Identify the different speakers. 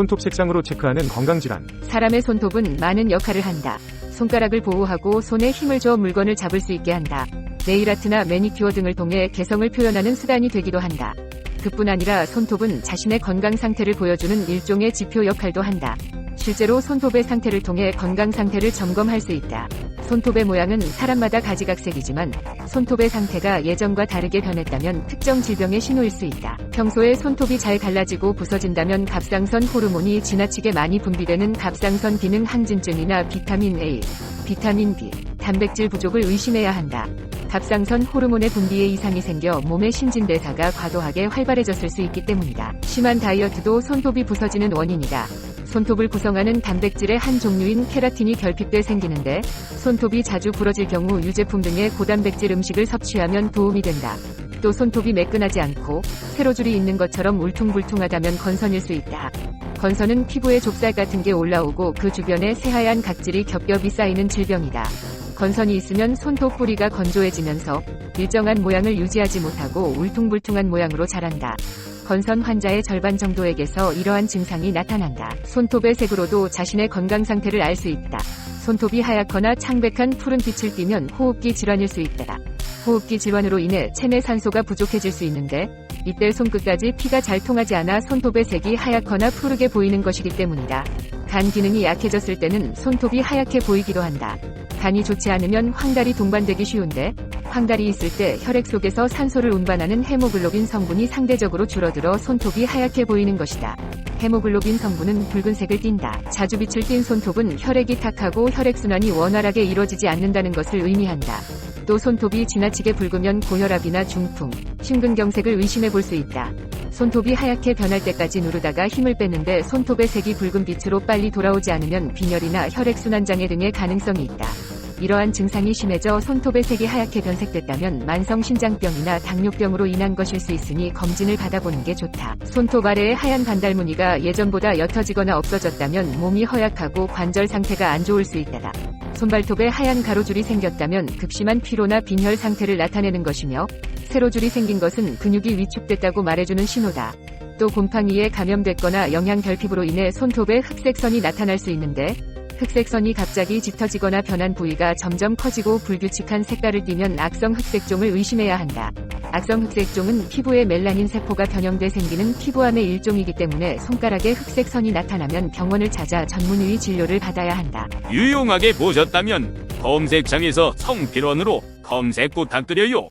Speaker 1: 손톱 색상으로 체크하는 건강질환.
Speaker 2: 사람의 손톱은 많은 역할을 한다. 손가락을 보호하고 손에 힘을 줘 물건을 잡을 수 있게 한다. 네일아트나 매니큐어 등을 통해 개성을 표현하는 수단이 되기도 한다. 그뿐 아니라 손톱은 자신의 건강 상태를 보여주는 일종의 지표 역할도 한다. 실제로 손톱의 상태를 통해 건강 상태를 점검할 수 있다. 손톱의 모양은 사람마다 가지각색이지만 손톱의 상태가 예전과 다르게 변했다면 특정 질병의 신호일 수 있다. 평소에 손톱이 잘 갈라지고 부서진다면 갑상선 호르몬이 지나치게 많이 분비되는 갑상선 기능 항진증이나 비타민 A, 비타민 B, 단백질 부족을 의심해야 한다. 갑상선 호르몬의 분비에 이상이 생겨 몸의 신진대사가 과도하게 활발해졌을 수 있기 때문이다. 심한 다이어트도 손톱이 부서지는 원인이다. 손톱을 구성하는 단백질의 한 종류인 케라틴이 결핍돼 생기는데 손톱이 자주 부러질 경우 유제품 등의 고단백질 음식을 섭취하면 도움이 된다. 또 손톱이 매끈하지 않고 세로줄이 있는 것처럼 울퉁불퉁하다면 건선일 수 있다. 건선은 피부에 좁쌀 같은 게 올라오고 그 주변에 새하얀 각질이 겹겹이 쌓이는 질병이다. 건선이 있으면 손톱 뿌리가 건조해지면서 일정한 모양을 유지하지 못하고 울퉁불퉁한 모양으로 자란다. 건선 환자의 절반 정도에게서 이러한 증상이 나타난다. 손톱의 색으로도 자신의 건강 상태를 알 수 있다. 손톱이 하얗거나 창백한 푸른 빛을 띠면 호흡기 질환일 수 있다. 호흡기 질환으로 인해 체내 산소가 부족해질 수 있는데 이때 손끝까지 피가 잘 통하지 않아 손톱의 색이 하얗거나 푸르게 보이는 것이기 때문이다. 간 기능이 약해졌을 때는 손톱이 하얗게 보이기도 한다. 간이 좋지 않으면 황달이 동반되기 쉬운데 황달이 있을 때 혈액 속에서 산소를 운반하는 헤모글로빈 성분이 상대적으로 줄어들어 손톱이 하얗게 보이는 것이다. 헤모글로빈 성분은 붉은색을 띈다. 자주 빛을 띤 손톱은 혈액이 탁하고 혈액순환이 원활하게 이루어지지 않는다는 것을 의미한다. 또 손톱이 지나치게 붉으면 고혈압이나 중풍, 심근경색을 의심해 볼 수 있다. 손톱이 하얗게 변할 때까지 누르다가 힘을 뺐는데 손톱의 색이 붉은 빛으로 빨리 돌아오지 않으면 빈혈이나 혈액순환장애 등의 가능성이 있다. 이러한 증상이 심해져 손톱의 색이 하얗게 변색됐다면 만성 신장병이나 당뇨병으로 인한 것일 수 있으니 검진을 받아보는 게 좋다. 손톱 아래의 하얀 반달 무늬가 예전보다 옅어지거나 없어졌다면 몸이 허약하고 관절 상태가 안 좋을 수 있다. 손발톱에 하얀 가로줄이 생겼다면 극심한 피로나 빈혈 상태를 나타내는 것이며 세로줄이 생긴 것은 근육이 위축됐다고 말해주는 신호다. 또 곰팡이에 감염됐거나 영양 결핍으로 인해 손톱에 흑색선이 나타날 수 있는데 흑색선이 갑자기 짙어지거나 변한 부위가 점점 커지고 불규칙한 색깔을 띠면 악성 흑색종을 의심해야 한다. 악성 흑색종은 피부에 멜라닌 세포가 변형돼 생기는 피부암의 일종이기 때문에 손가락에 흑색선이 나타나면 병원을 찾아 전문의 진료를 받아야 한다.
Speaker 3: 유용하게 보셨다면 검색창에서 성필원으로 검색 부탁드려요.